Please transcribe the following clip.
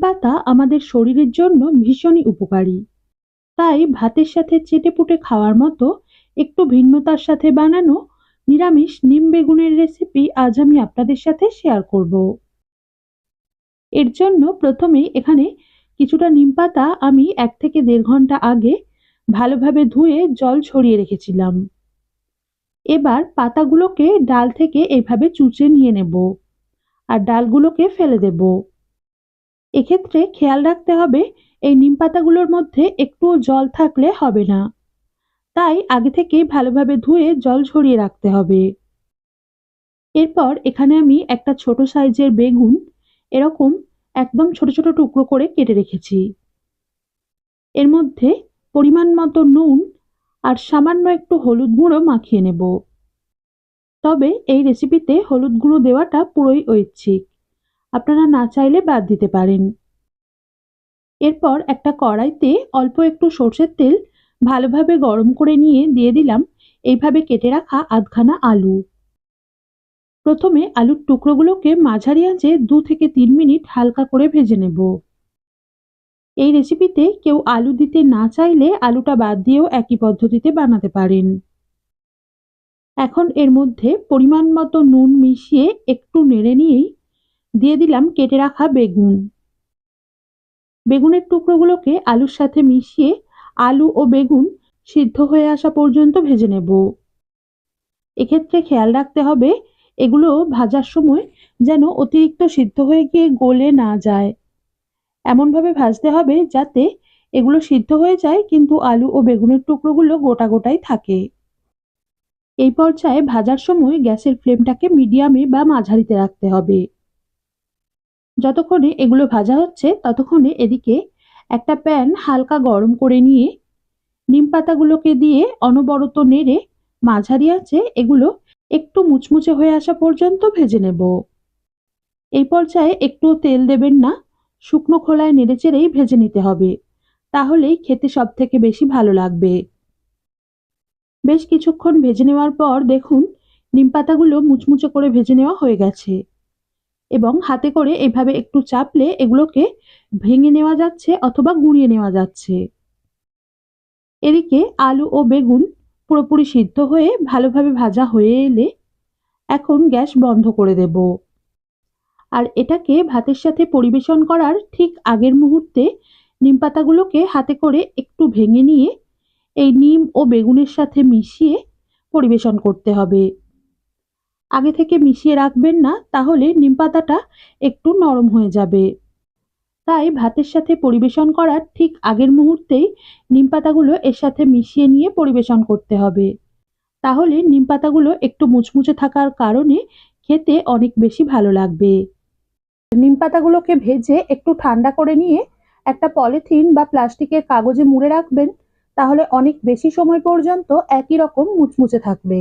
পাতা আমাদের শরীরের জন্য ভীষণই উপকারী। তাই ভাতের সাথে চেটেপুটে খাওয়ার মতো একটু ভিন্নতার সাথে বানানো নিরামিষ নিম বেগুনের রেসিপি আজ আমি আপনাদের সাথে শেয়ার করব। এর জন্য প্রথমেই এখানে কিছুটা নিম পাতা আমি এক থেকে দেড় ঘণ্টা আগে ভালোভাবে ধুয়ে জল ছড়িয়ে রেখেছিলাম। এবার পাতাগুলোকে ডাল থেকে এভাবে চুচে নিয়ে নেব। আর ডালগুলোকে ফেলে দেব। এক্ষেত্রে খেয়াল রাখতে হবে, এই নিম পাতাগুলোর মধ্যে একটুও জল থাকলে হবে না। তাই আগে থেকে ভালোভাবে ধুয়ে জল ঝরিয়ে রাখতে হবে। এরপর এখানে আমি একটা ছোট সাইজের বেগুন এরকম একদম ছোট ছোট টুকরো করে কেটে রেখেছি। এর মধ্যে পরিমাণ মতো নুন আর সামান্য একটু হলুদ গুঁড়ো মাখিয়ে নেব। তবে এই রেসিপিতে হলুদ গুঁড়ো দেওয়াটা পুরোই ঐচ্ছিক। আপনারা না চাইলে বাদ দিতে পারেন। এরপর একটা কড়াইতে অল্প একটু সর্ষের তেল ভালোভাবে গরম করে নিয়ে দিয়ে দিলাম, এইভাবে কেটে রাখা আধখানা আলু। প্রথমে আলুর টুকরোগুলোকে মাঝারি আঁচে দু থেকে তিন মিনিট হালকা করে ভেজে নেব। এই রেসিপিতে কেউ আলু দিতে না চাইলে আলুটা বাদ দিয়েও একই পদ্ধতিতে বানাতে পারেন। এখন এর মধ্যে পরিমাণ মতো নুন মিশিয়ে একটু নেড়ে নিয়েই দিয়ে দিলাম কেটে রাখা বেগুন। বেগুনের টুকরোগুলোকে আলুর সাথে মিশিয়ে আলু ও বেগুন সিদ্ধ হয়ে আসা পর্যন্ত ভেজে নেব। এক্ষেত্রে খেয়াল রাখতে হবে, এগুলো ভাজার সময় যেন অতিরিক্ত সিদ্ধ হয়ে গিয়ে গলে না যায়। এমনভাবে ভাজতে হবে যাতে এগুলো সিদ্ধ হয়ে যায় কিন্তু আলু ও বেগুনের টুকরোগুলো গোটা গোটাই থাকে। এই পর্যায়ে ভাজার সময় গ্যাসের ফ্লেমটাকে মিডিয়ামে বা মাঝারিতে রাখতে হবে। যতক্ষণে এগুলো ভাজা হচ্ছে, ততক্ষণে এদিকে একটা প্যান হালকা গরম করে নিয়ে নিম পাতাগুলোকে দিয়ে অনবরত নেড়ে মাঝারি আছে এগুলো একটু মুচমুচে হয়ে আসা পর্যন্ত ভেজে নেব। এই পর্যায়ে একটু তেল দেবেন না, শুকনো খোলায় নেড়েচেড়েই ভেজে নিতে হবে, তাহলেই খেতে সব থেকে বেশি ভালো লাগবে। বেশ কিছুক্ষণ ভেজে নেওয়ার পর দেখুন, নিম পাতাগুলো মুচমুচে করে ভেজে নেওয়া হয়ে গেছে। এবং হাতে করে এভাবে একটু চাপলে এগুলোকে ভেঙে নেওয়া যাচ্ছে অথবা গুঁড়িয়ে নেওয়া যাচ্ছে। এদিকে আলু ও বেগুন পুরোপুরি সিদ্ধ হয়ে ভালোভাবে ভাজা হয়ে এলে এখন গ্যাস বন্ধ করে দেব। আর এটাকে ভাতের সাথে পরিবেশন করার ঠিক আগের মুহূর্তে নিম পাতাগুলোকে হাতে করে একটু ভেঙে নিয়ে এই নিম ও বেগুনের সাথে মিশিয়ে পরিবেশন করতে হবে। আগে থেকে মিশিয়ে রাখবেন না, তাহলে নিম পাতাটা একটু নরম হয়ে যাবে। তাই ভাতের সাথে পরিবেশন করার ঠিক আগের মুহূর্তেই নিম পাতাগুলো এর সাথে মিশিয়ে নিয়ে পরিবেশন করতে হবে। তাহলে নিম পাতাগুলো একটু মুচমুচে থাকার কারণে খেতে অনেক বেশি ভালো লাগবে। নিম পাতাগুলোকে ভেজে একটু ঠান্ডা করে নিয়ে একটা পলিথিন বা প্লাস্টিকের কাগজে মুড়ে রাখবেন, তাহলে অনেক বেশি সময় পর্যন্ত একই রকম মুচমুচে থাকবে।